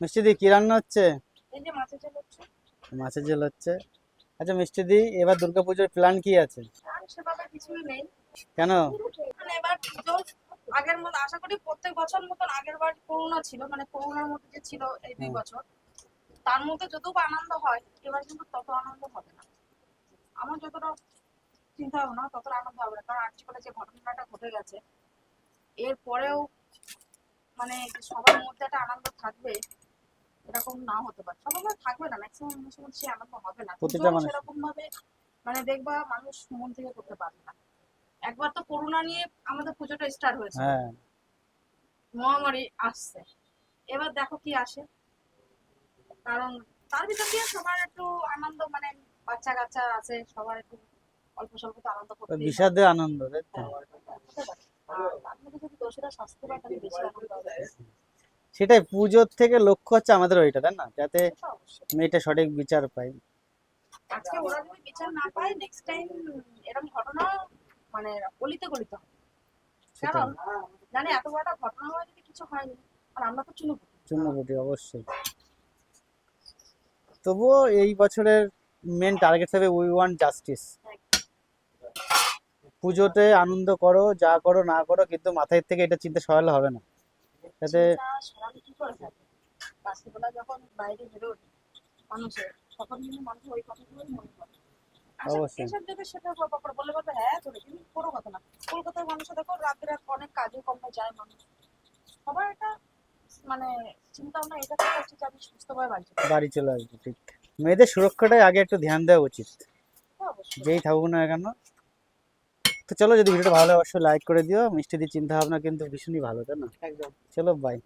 মিষ্টি দি কি রান্না হচ্ছে? মাছের ঝোল হচ্ছে। আচ্ছা মিষ্টি দি এবার দুর্গাপুজোর প্ল্যান কি আছে? কেন? মানে এবার আগের মতো আশা করি প্রত্যেক বছর মতন আগের বার করোনা ছিল মানে করোনার মধ্যে যে ছিল এই দুই বছর তার মধ্যে যতটুকু আনন্দ হয় এবার কিন্তু তত আনন্দ হবে না। আমার যতটা চিন্তা ভাবনা ততটা আনন্দ হবে না। কারণ আজকাল যে ঘটনাটা ঘটে গেছে এরপরেও মানে সবার মধ্যে একটা আনন্দ থাকবে। এরকম না হতে পারে। সবার থাকবে না ম্যাক্সিমাম মধ্যে আনন্দ হবে না। প্রতিটা মানুষ- ভাবে মানে দেখবা মানুষ মন থেকে করতে পারবে না। একবার তো করোনা নিয়ে আমাদের পুজোটা স্টার্ট হয়েছে। হ্যাঁ। মহামারী আসছে। এবার দেখো কি আসে। কারণ তার ভিতর দিয়ে সবার একটু আনন্দ মানে বাচ্চা কাচ্চা আছে সবার একটু অল্প স্বল্প তো আনন্দ করতে বিষাদে আনন্দ তাই তো? আর তার যদি দোষীরা তাহলে বেশি আনন্দ সেটাই পুজোর থেকে লক্ষ্য হচ্ছে আমাদের ওইটা তাই না? যাতে মেয়েটা সঠিক বিচার পাই। আজকে ওরা যদি বিচার না পায় নেক্সট টাইম এরকম ঘটনা মানে গলিতে গলিতে হবে। কারণ এত বড় ঘটনা হয় যদি কিছু হয়নি আর আমরা তো চুনো চূর্ণবটি অবশ্যই। তবুও এই বছরের মেন টার্গেট হবে উই ওয়ান্ট জাস্টিস পুজোতে আনন্দ করো যা করো না করো কিন্তু মাথায় থেকে এটা চিন্তা সরালে হবে না। যাতে মনে অবশ্যই। সেটা বলে হ্যাঁ কিন্তু কোনো কথা না। কলকাতার মানুষ দেখো রাতে রাত অনেক কাজে কমে যায় মানুষ। সবার একটা মানে চিন্তা ভাবনা এটা হচ্ছে যে আমি সুস্থভাবে বাড়ি চলে বাড়ি চলে আসবে ঠিক। মেয়েদের সুরক্ষাটাই আগে একটু ধ্যান দেওয়া উচিত। যেই থাকুক না কেন তো চলো যদি ভিডিওটা ভালো লাগে অবশ্যই লাইক করে দিও। মিষ্টি দিয়ে চিন্তা ভাবনা কিন্তু ভীষণই ভালো তাই না? একদম। চলো বাই